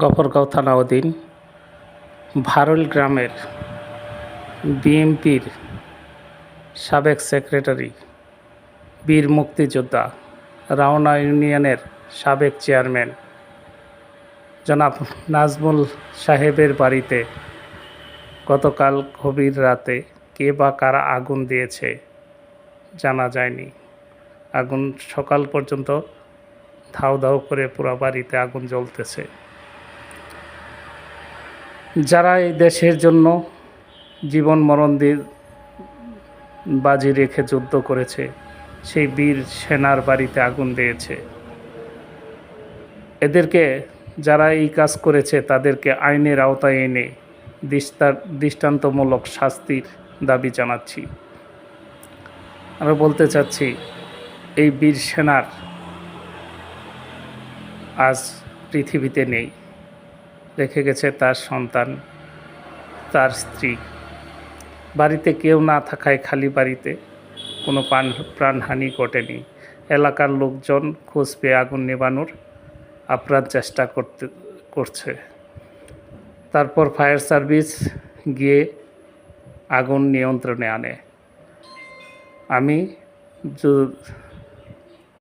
গফরগাঁও থানা অধীন ভারুল গ্রামের বিএনপির সাবেক সেক্রেটারি বীর মুক্তিযোদ্ধা রাওনা ইউনিয়নের সাবেক চেয়ারম্যান জনাব নাজমুল সাহেবের বাড়িতে গতকাল গভীর রাতে কে বা কারা আগুন দিয়েছে জানা যায়নি। আগুন সকাল পর্যন্ত ধাউ ধাউ করে পুরো বাড়িতে আগুন জ্বলতেছে। যারা এই দেশের জন্য জীবন মরণ দিয়ে বাজি রেখে যুদ্ধ করেছে, সেই বীর সেনার বাড়িতে আগুন দিয়েছে। এদেরকে যারা এই কাজ করেছে, তাদেরকে আইনের আওতায় এনে দৃষ্টান্তমূলক শাস্তির দাবি জানাচ্ছি। আমরা বলতে চাচ্ছি, এই বীর সেনার আজ পৃথিবীতে নেই। রেখে গেছে তার সন্তান, তার স্ত্রী। বাড়িতে কেউ না থাকায় খালি বাড়িতে কোনো প্রাণ প্রাণহানি ঘটেনি। এলাকার লোকজন খোঁজ পেয়ে আগুন নেবানোর আপ্রাণ চেষ্টা করতে, করছে। তারপর ফায়ার সার্ভিস গিয়ে আগুন নিয়ন্ত্রণে আনে। আমি